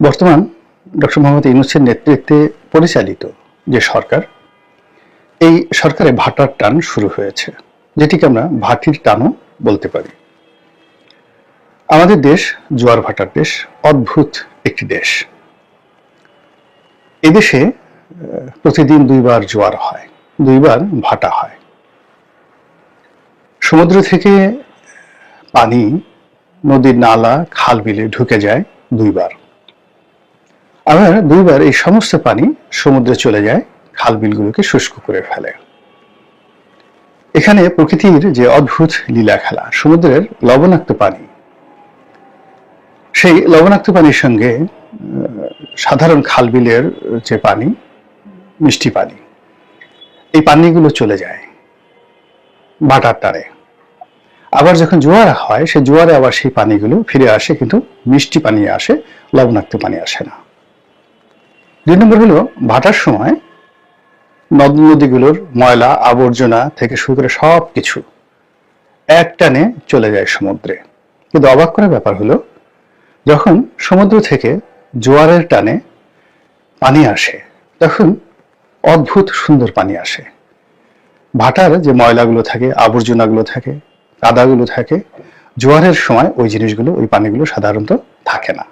বর্তমান ডক্টর মোহাম্মদ ইউনুসের নেতৃত্বে পরিচালিত যে সরকার, এই সরকারে ভাটার টান শুরু হয়েছে, যেটিকে আমরা ভাটির টানও বলতে পারি। আমাদের দেশ জোয়ার ভাটার দেশ, অদ্ভুত একটি দেশ। এদেশে প্রতিদিন দুইবার জোয়ার হয়, দুইবার ভাটা হয়। সমুদ্র থেকে পানি নদীর নালা, খাল বিলে ঢুকে যায় দুইবার। আবার দুইবার এই সমস্ত পানি সমুদ্রে চলে যায় খাল বিলগুলোকে শুষ্ক করে ফেলে। এখানে প্রকৃতির যে অদ্ভুত লীলা খেলা, সমুদ্রের লবণাক্ত পানি, সেই লবণাক্ত পানির সঙ্গে সাধারণ খাল বিলের যে পানি, মিষ্টি পানি, এই পানিগুলো চলে যায় বাটার টারে আবার যখন জোয়ার হয় সে জোয়ারে আবার সেই পানিগুলো ফিরে আসে, কিন্তু মিষ্টি পানি আসে, লবণাক্ত পানি আসে না। দুই নম্বর হলো, ভাটার সময় নদ নদীগুলোর ময়লা, আবর্জনা থেকে শুরু করে সব কিছু এক টানে চলে যায় সমুদ্রে। কিন্তু অবাক করার ব্যাপার হলো, যখন সমুদ্র থেকে জোয়ারের টানে পানি আসে, তখন অদ্ভুত সুন্দর পানি আসে। ভাটার যে ময়লাগুলো থাকে, আবর্জনাগুলো থাকে, কাদাগুলো থাকে, জোয়ারের সময় ওই জিনিসগুলো, ওই পানিগুলো সাধারণত থাকে না।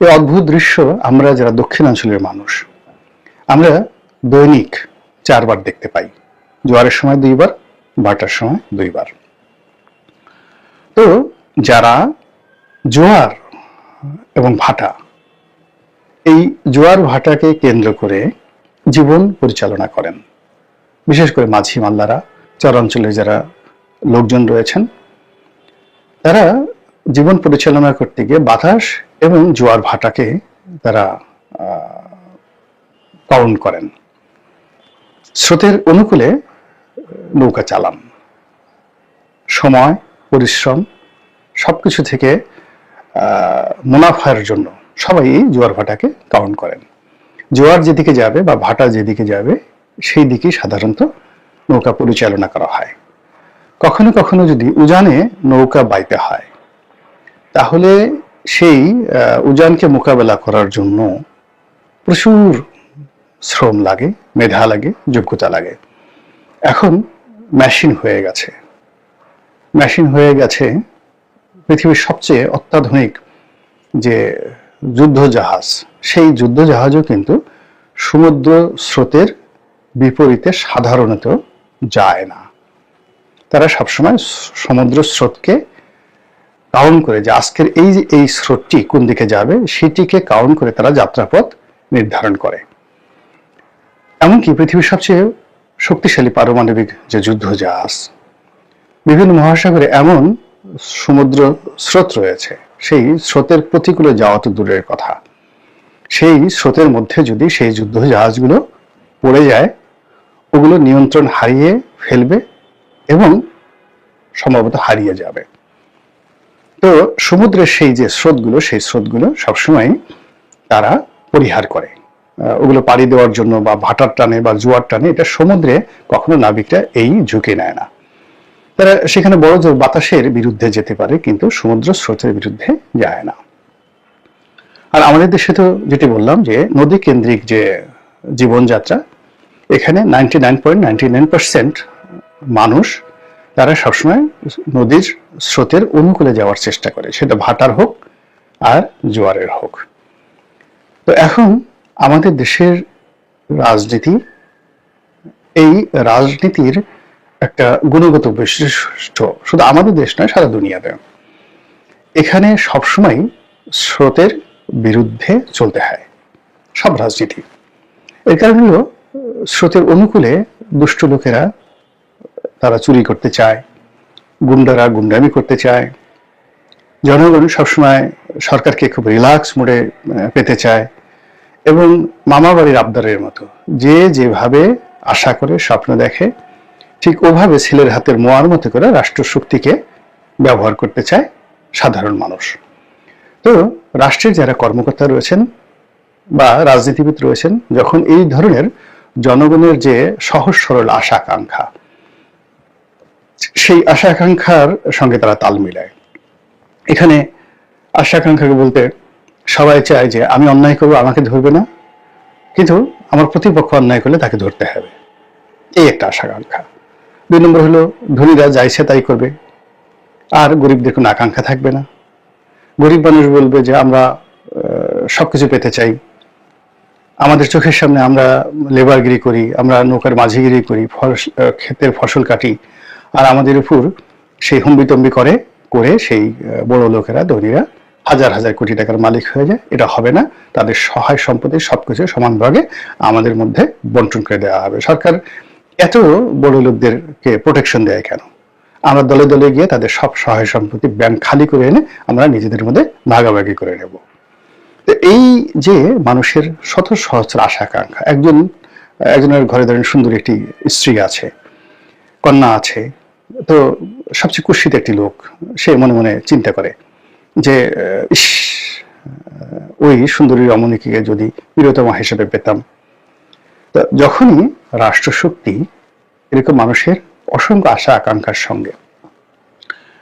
এই অদ্ভুত দৃশ্য আমরা যারা দক্ষিণাঞ্চলের মানুষ, আমরা দৈনিক চারবার দেখতে পাই। জোয়ারের সময় দুইবার, ভাটার সময় দুইবার। তো যারা জোয়ার এবং ভাটা, এই জোয়ার ভাটাকে কেন্দ্র করে জীবন পরিচালনা করেন। বিশেষ করে মাঝি মাল্লারা চরাঞ্চলে যারা লোকজন রয়েছেন, তারা জীবন পরিচালনা করতে গিয়ে বাতাস এবং জোয়ার ভাটাকে তারা কাউন্ট করেন। স্রোতের অনুকূলে নৌকা চালান। সময়, পরিশ্রম সবকিছু থেকে মুনাফার জন্য সবাই এই জোয়ার ভাটাকে কাউন্ট করেন। জোয়ার যেদিকে যাবে বা ভাটা যেদিকে যাবে, সেই দিকেই সাধারণত নৌকা পরিচালনা করা হয়। কখনো কখনো যদি উজানে নৌকা বাইতে হয়, তাহলে সেই উজানকে মোকাবেলা করার জন্য প্রচুর শ্রম লাগে, মেধা লাগে, যোগ্যতা লাগে। এখন মেশিন হয়ে গেছে। মেশিন হয়ে গেছে পৃথিবীর সবচেয়ে অত্যাধুনিক যে যুদ্ধ জাহাজ, সেই যুদ্ধ জাহাজও কিন্তু সমুদ্র স্রোতের বিপরীতে সাধারণত যায় না। তারা সবসময় সমুদ্র স্রোতকে কাউন্ট করে যে আজকের এই যে, এই স্রোতটি কোন দিকে যাবে, সেটিকে কাউন্ট করে তারা যাত্রাপথ নির্ধারণ করে। এমনকি পৃথিবীর সবচেয়ে শক্তিশালী পারমাণবিক যে যুদ্ধ জাহাজ, বিভিন্ন মহাসাগরে এমন সমুদ্র স্রোত রয়েছে, সেই স্রোতের প্রতিকূলে যাওয়া তো দূরের কথা। সেই স্রোতের মধ্যে যদি সেই যুদ্ধ জাহাজগুলো পড়ে যায়, ওগুলো নিয়ন্ত্রণ হারিয়ে ফেলবে এবং সম্ভবত হারিয়ে যাবে। তো সমুদ্রের সেই যে স্রোতগুলো, সেই স্রোতগুলো সবসময় তারা পরিহার করে। ওগুলো পাড়ি দেওয়ার জন্য বা ভাটার টানে বা জোয়ার টানে এটা সমুদ্রে কখনো নাবিকরা এই ঝুঁকি নেয় না। তারা সেখানে বড় জোর বাতাসের বিরুদ্ধে যেতে পারে, কিন্তু সমুদ্র স্রোতের বিরুদ্ধে যায় না। আর আমাদের দেশে তো যেটি বললাম যে নদী কেন্দ্রিক যে জীবনযাত্রা, এখানে ninety nine point ninety nine percent মানুষ তারা সবসময় নদীর স্রোতের অনুকূলে যাওয়ার চেষ্টা করে। সেটা ভাটার হোক আর জোয়ারের হোক। তো এখন আমাদের দেশের রাজনীতি, এই রাজনীতির একটা গুণগত বৈশিষ্ট্য শুধু আমাদের দেশ নয়, সারা দুনিয়াতে। এখানে সবসময় স্রোতের বিরুদ্ধে চলতে হয় সব রাজনীতি। এর কারণ হলো, স্রোতের অনুকূলে দুষ্ট লোকেরা তারা চুরি করতে চায়, গুন্ডারা গুন্ডামি করতে চায়। জনগণ সবসময় সরকারকে খুব রিল্যাক্স মোডে পেতে চায় এবং মামা বাড়ির আবদারের মতো। যে যেভাবে আশা করে, স্বপ্ন দেখে, ঠিক ওভাবে ছেলের হাতের মোয়ার মতো করে রাষ্ট্র শক্তিকে ব্যবহার করতে চায় সাধারণ মানুষ। তো রাষ্ট্রের যারা কর্মকর্তা রয়েছেন বা রাজনীতিবিদ রয়েছেন, যখন এই ধরনের জনগণের যে সহজ সরল আশা আকাঙ্ক্ষা সেই আশা আকাঙ্ক্ষার সঙ্গে তারা তাল মিলায়। এখানে আশা আকাঙ্ক্ষাকে বলতে সবাই চায় যে, আমি অন্যায় করব, আমাকে ধরবে না। কিন্তু আমার প্রতিপক্ষ অন্যায় করলে তাকে ধরতে হবে। এই একটা আশাকাঙ্ক্ষা দুই নম্বর হলো, ধনীরা যাইছে তাই করবে। আর গরিবদের কোনো আকাঙ্ক্ষা থাকবে না। গরিব মানুষ বলবে যে, আমরা সবকিছু পেতে চাই। আমাদের চোখের সামনে আমরা লেবারগিরি করি, আমরা নৌকার মাঝিগিরি করি ফস- ক্ষেতের ফসল কাটি। আর আমাদের উপর সেই হম্বিতম্বি করে করে সেই বড় লোকেরা, ধনীরা হাজার হাজার কোটি টাকার মালিক হয়ে যায়। এটা হবে না। তাদের সহায় সম্পত্তি সবকিছু সমানভাবে আমাদের মধ্যে বন্টন করে দেওয়া হবে। সরকার এত বড় লোকদেরকে প্রোটেকশন দেয় কেন? আমরা দলে দলে গিয়ে তাদের সব সহায় সম্পত্তি ব্যাংক খালি করে এনে আমরা নিজেদের মধ্যে ভাগাভাগি করে নেব। তো এই যে মানুষের শত সহস্র আশা আকাঙ্ক্ষা, একজন, একজনের ঘরে ধরেন সুন্দর একটি স্ত্রী আছে, কন্যা আছে তো সবচেয়ে কুৎসিত একটি লোক, সে মনে মনে চিন্তা করে যে, ইস, ওই সুন্দরী রমণীকে যদি প্রিয়তমা হিসেবে পেতাম। যখনই রাষ্ট্রশক্তি এরকম মানুষের অসংখ্য আশা, আকাঙ্ক্ষার সঙ্গে,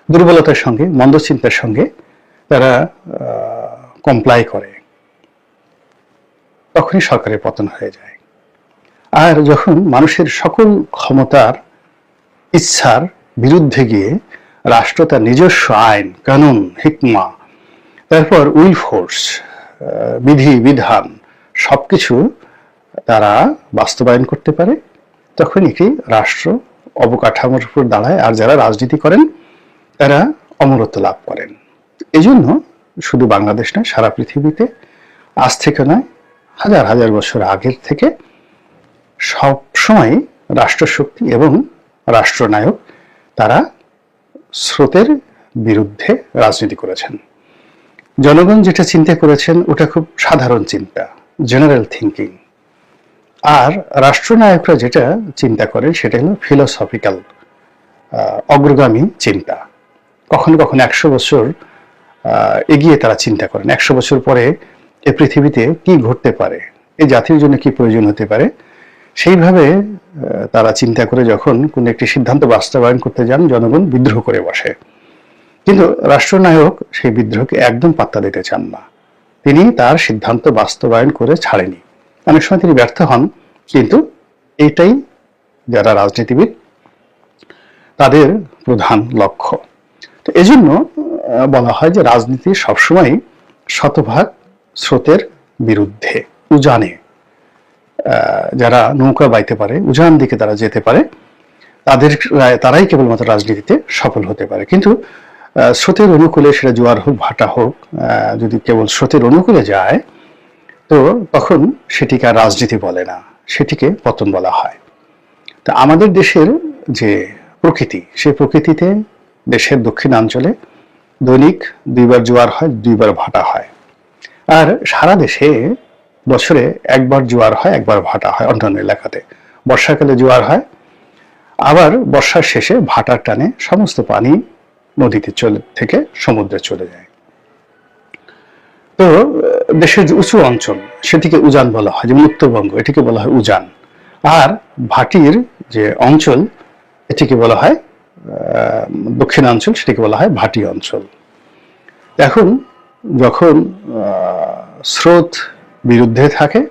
দুর্বলতার সঙ্গে, মন্দ চিন্তার সঙ্গে তারা কমপ্লাই করে, তখনই সরকারের পতন হয়ে যায়। আর যখন মানুষের সকল ক্ষমতার ইচ্ছার বিরুদ্ধে গিয়ে রাষ্ট্র তার নিজস্ব আইন, কানুন, হিকমা, তারপর উইল ফোর্স বিধি, বিধান, সবকিছু তারা বাস্তবায়ন করতে পারে। তখন একটি রাষ্ট্র অবকাঠামোর উপর দাঁড়ায় আর যারা রাজনীতি করেন, তারা অমরত্ব লাভ করেন। এই জন্য শুধু বাংলাদেশ নয়, সারা পৃথিবীতে আজ থেকে নয়, হাজার হাজার বছর আগের থেকে সব সময় রাষ্ট্রশক্তি এবং রাষ্ট্রনায়ক তারা স্রোতের বিরুদ্ধে রাজনীতি করেছেন। জনগণ যেটা চিন্তা করেছেন, ওটা খুব সাধারণ চিন্তা জেনারেল থিঙ্কিং আর রাষ্ট্রনায়করা যেটা চিন্তা করেন, সেটা হলো ফিলোসফিক্যাল অগ্রগামী চিন্তা। কখনো কখনো একশো বছর এগিয়ে তারা চিন্তা করেন। একশো বছর পরে এ পৃথিবীতে কি ঘটতে পারে এই জাতির জন্য কি প্রয়োজন হতে পারে সেইভাবে তারা চিন্তা করে যখন কোন একটি সিদ্ধান্ত বাস্তবায়ন করতে যান, জনগণ বিদ্রোহ করে বসে। কিন্তু রাষ্ট্রনায়ক সেই বিদ্রোহকে একদম পাত্তা দিতে চান না। তিনি তার সিদ্ধান্ত বাস্তবায়ন করে ছাড়েনি। অনেক সময় তিনি ব্যর্থ হন, কিন্তু এটাই যারা রাজনীতিবিদ, তাদের প্রধান লক্ষ্য। তো এজন্য বলা হয় যে রাজনীতি সবসময় শতভাগ স্রোতের বিরুদ্ধে, উজানে। যারা নৌকা বাইতে পারে, উজান দিকে তারা যেতে পারে, তাদের তারাই কেবলমাত্র রাজনীতিতে সফল হতে পারে। কিন্তু স্রোতের অনুকূলে সেটা জোয়ার হোক, ভাটা হোক যদি কেবল স্রোতের অনুকূলে যায়, তো তখন সেটিকে আর রাজনীতি বলে না, সেটিকে পতন বলা হয়। তা আমাদের দেশের যে প্রকৃতি, সেই প্রকৃতিতে দেশের দক্ষিণাঞ্চলে দৈনিক দুইবার জোয়ার হয়, দুইবার ভাটা হয়। আর সারা দেশে বছরে একবার জোয়ার হয়, একবার ভাটা হয় অন্যান্য এলাকাতে। বর্ষাকালে জোয়ার হয়, আবার বর্ষার শেষে ভাটার টানে সমস্ত পানি নদীতে চলে, থেকে সমুদ্রে চলে যায়। তো, দেশের যে উঁচু অঞ্চল, সেটিকে উজান বলা হয়, যেমন উত্তরবঙ্গ, এটিকে বলা হয় উজান। আর ভাটির যে অঞ্চল, এটিকে বলা হয় দক্ষিণাঞ্চল, সেটিকে বলা হয় ভাটি অঞ্চল। এখন যখন স্রোত বিরুদ্ধে থাকে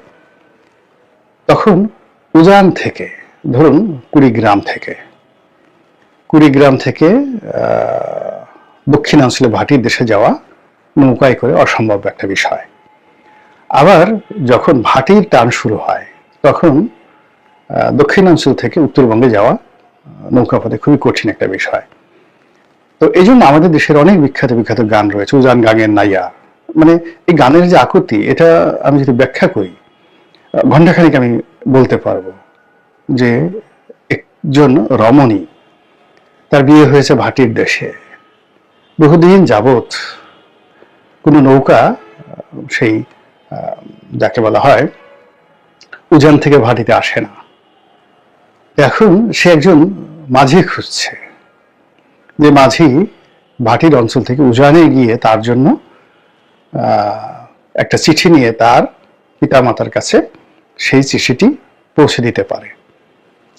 তখন উজান থেকে ধরুন কুড়িগ্রাম থেকে কুড়িগ্রাম থেকে দক্ষিণাঞ্চলে ভাটির দেশে যাওয়া নৌকায় করে অসম্ভব একটা বিষয়। আবার যখন ভাটির টান শুরু হয় তখন দক্ষিণাঞ্চল থেকে উত্তরবঙ্গে যাওয়া আহ, নৌকাপথে খুবই কঠিন একটা বিষয়। তো এই জন্য আমাদের দেশের অনেক বিখ্যাত বিখ্যাত গান রয়েছে উজান গাঙের নাইয়া। মানে এই গানের যে আকুতি, এটা আমি যদি ব্যাখ্যা করি, ঘণ্টাখানিক আমি বলতে পারব যে একজন রমণী, তার বিয়ে হয়েছে ভাটির দেশে। বহুদিন যাবত কোনো নৌকা, সেই যাকে বলা হয়, উজান থেকে ভাটিতে আসে না। এখন সে একজন মাঝি খুঁজছে। যে মাঝি ভাটির অঞ্চল থেকে উজানে গিয়ে তার জন্য একটা চিঠি নিয়ে তার পিতামাতার কাছে সেই চিঠিটি পৌঁছে দিতে পারে।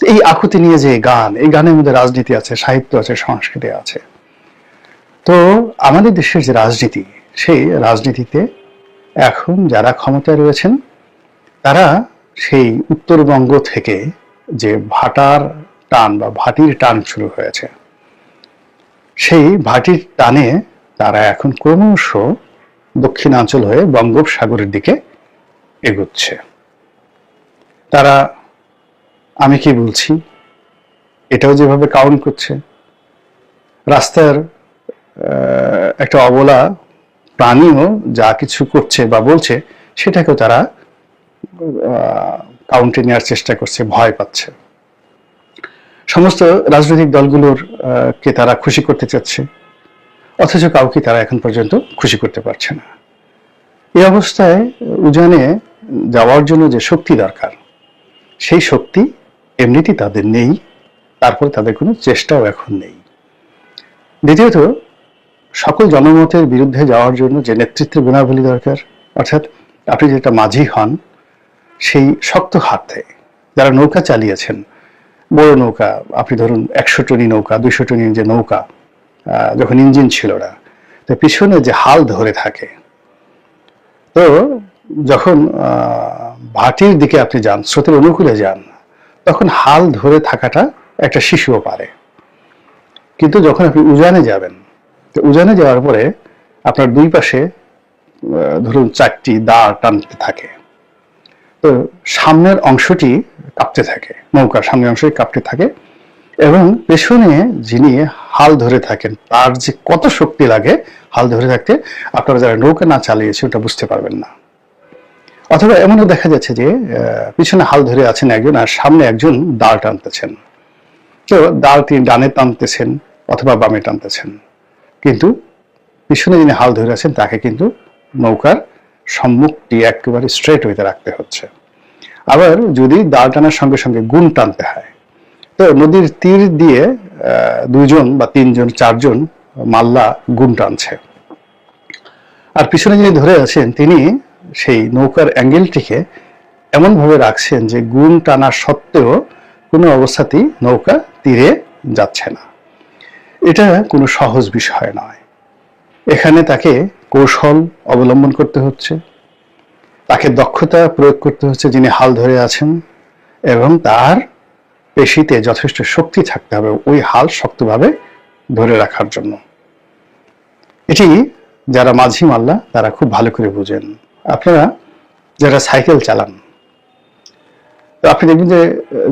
এই আকুতি নিয়ে যে গান, এই গানের মধ্যে রাজনীতি আছে, সাহিত্য আছে, সংস্কৃতি আছে। তো আমাদের দেশের যে রাজনীতি, সেই রাজনীতিতে এখন যারা ক্ষমতায় রয়েছেন, তারা সেই উত্তরবঙ্গ থেকে যে ভাটার টান বা ভাটির টান শুরু হয়েছে, সেই ভাটির টানে তারা এখন ক্রমশ দক্ষিণাঞ্চল হয়ে বঙ্গোপসাগরের দিকে এগোচ্ছে। তারা, আমি কি বলছি? এটাও যেভাবে কাউন্ট করছে। রাস্তার একটা অবলা প্রাণীও যা কিছু করছে বা বলছে, সেটাকেও তারা কাউন্টে নেওয়ার চেষ্টা করছে, ভয় পাচ্ছে। সমস্ত রাজনৈতিক দলগুলোর কে তারা খুশি করতে চাচ্ছে অথচ কাউকে তারা এখন পর্যন্ত খুশি করতে পারছে না। এই অবস্থায় উজানে যাওয়ার জন্য যে শক্তি দরকার, সেই শক্তি এমনিতেই তাদের নেই, তারপর তাদের কোনো চেষ্টাও এখন নেই। দ্বিতীয়ত, সকল জনমতের বিরুদ্ধে যাওয়ার জন্য যে নেতৃত্বের গুণাবলী দরকার, অর্থাৎ আপনি যেটা মাঝি হন, সেই শক্ত হাতে যারা নৌকা চালিয়েছেন, বড় নৌকা, আপনি ধরুন একশো টনি নৌকা, দুইশো টনি যে নৌকা যখন ইঞ্জিন ছিল না, তো পিছনে যে হাল ধরে থাকে, তো যখন ভাটির দিকে আপনি যান, স্রোতের অনুকূলে যান, তখন হাল ধরে থাকাটা একটা শিশুও পারে। কিন্তু যখন আপনি উজানে যাবেন, তো উজানে যাওয়ার পরে আপনার দুই পাশে ধরুন চারটি দাঁড় টানতে থাকে। তো সামনের অংশটি কাঁপতে থাকে, নৌকার সামনের অংশটি কাঁপতে থাকে এবং পেছনে যিনি হাল ধরে থাকেন, তার যে কত শক্তি লাগে হাল ধরে থাকতে আপনারা যারা নৌকা না চালিয়েছে ওটা বুঝতে পারবেন না। অথবা এমনও দেখা যাচ্ছে যে পিছনে হাল ধরে আছেন একজন আর সামনে একজন দাঁড় টানতেছেন। তো দাঁড় তিনি ডানে টানতেছেন অথবা বামে টানতেছেন। কিন্তু পিছনে যিনি হাল ধরে আছেন, তাকে কিন্তু নৌকার সম্মুখটি একেবারে স্ট্রেট হইতে রাখতে হচ্ছে। আবার যদি দাঁড় টানার সঙ্গে সঙ্গে গুণ টানতে হয় তো নদীর তীর দিয়ে আহ, দুইজন বা তিনজন চারজন মাল্লা গুম টানছে। আর পিছনে যিনি ধরে আছেন তিনি সেই নৌকার অ্যাঙ্গেলটিকে এমনভাবে রাখছেন যে গুম টানা সত্ত্বেও কোনো অবস্থাতেই নৌকা তীরে যাচ্ছে না। এটা কোনো সহজ বিষয় নয়। এখানে তাকে কৌশল অবলম্বন করতে হচ্ছে। তাকে দক্ষতা প্রয়োগ করতে হচ্ছে যিনি হাল ধরে আছেন এবং তার পেশিতে যথেষ্ট শক্তি থাকতে হবে, ওই হাল শক্তভাবে ধরে রাখার জন্য। এটি যারা মাঝি মাল্লা, তারা খুব ভালো করে বুঝেন। আপনারা যারা সাইকেল চালান, তো আপনি দেখবেন যে,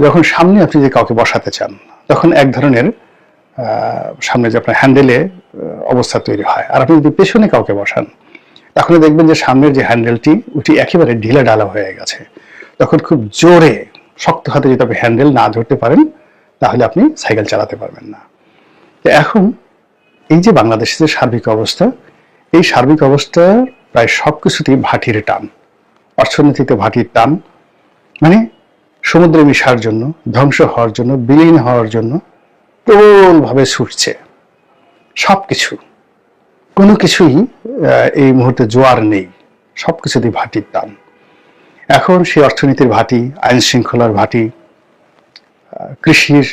যখন সামনে আপনি যে কাউকে বসাতে চান, তখন এক ধরনের সামনে যে আপনার হ্যান্ডেলে অবস্থা তৈরি হয়। আর আপনি যদি পেছনে কাউকে বসান তখন দেখবেন যে সামনের যে হ্যান্ডেলটি, ওটি একেবারে ঢিলা ঢালা হয়ে গেছে। তখন খুব জোরে শক্ত হাতে যদি আপনি হ্যান্ডেল না ধরতে পারেন, তাহলে আপনি সাইকেল চালাতে পারবেন না। এখন এই যে বাংলাদেশের যে সার্বিক অবস্থা, এই সার্বিক অবস্থা প্রায় সব কিছুতেই ভাটির টান। অর্থনীতিতে ভাটির টান। মানে সমুদ্রে মিশার জন্য, ধ্বংস হওয়ার জন্য, বিলীন হওয়ার জন্য প্রবলভাবে ছুটছে। সব কিছু কোনো কিছুই এই মুহূর্তে জোয়ার নেই। সব কিছুতেই ভাটির টান। এখন সেই অর্থনীতির ভাটি, আইন শৃঙ্খলার ভাটি কৃষির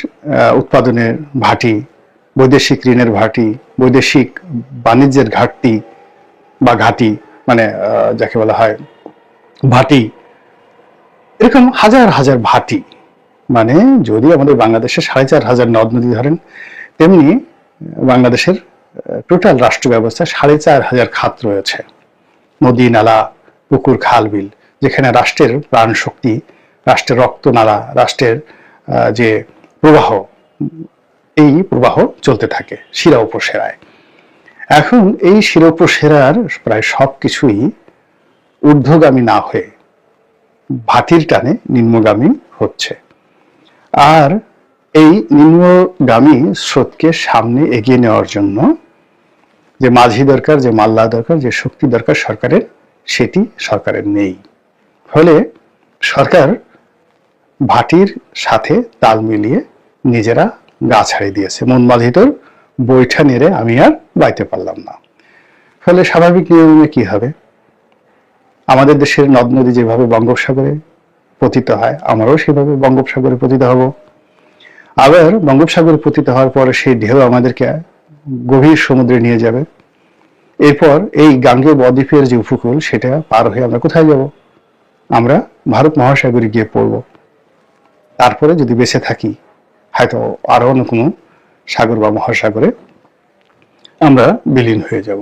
উৎপাদনের ভাটি, বৈদেশিক ঋণের ভাটি, বৈদেশিক বাণিজ্যের ঘাটতি বা ঘাটি মানে যাকে বলা হয় ভাটি, এরকম হাজার হাজার ভাটি। মানে যদি আমাদের বাংলাদেশে সাড়ে চার হাজার নদ নদী ধরেন, তেমনি বাংলাদেশের টোটাল রাষ্ট্র ব্যবস্থায় সাড়ে চার হাজার খাত রয়েছে। নদী, নালা, পুকুর, খাল, বিল। যেখানে রাষ্ট্রের প্রাণ শক্তি রাষ্ট্রের রক্ত নালা রাষ্ট্রের যে প্রবাহ, এই প্রবাহ চলতে থাকে শিরা উপসেরায় এখন এই শিরা উপসেরার প্রায় সব কিছুই ঊর্ধ্বগামী না হয়ে ভাতির টানে নিম্নগামী হচ্ছে। আর এই নিম্নগামী স্রোতকে সামনে এগিয়ে নেওয়ার জন্য যে মাঝি দরকার, যে মাল্লা দরকার, যে শক্তি দরকার সরকারের, সেটি সরকারের নেই। ফলে সরকার ভাটির সাথে তাল মিলিয়ে নিজেরা গা ছাড়িয়ে দিয়েছে। মন মাঝিতর বৈঠা নেড়ে আমি আর বাইতে পারলাম না। ফলে স্বাভাবিক নিয়মে কি হবে? আমাদের দেশের নদ নদী যেভাবে বঙ্গোপসাগরে পতিত হয়, আমারও সেভাবে বঙ্গোপসাগরে পতিত হব। আবার বঙ্গোপসাগরে পতিত হওয়ার পরে সেই ঢেউ আমাদেরকে গভীর সমুদ্রে নিয়ে যাবে। এরপর এই গাঙ্গে বদ্বীপের যে উপকূল, সেটা পার হয়ে আমরা কোথায় যাব? আমরা ভারত মহাসাগরে গিয়ে পড়ব। তারপরে যদি বেঁচে থাকি, হয়তো আরও অন্য কোনো সাগর বা মহাসাগরে আমরা বিলীন হয়ে যাব।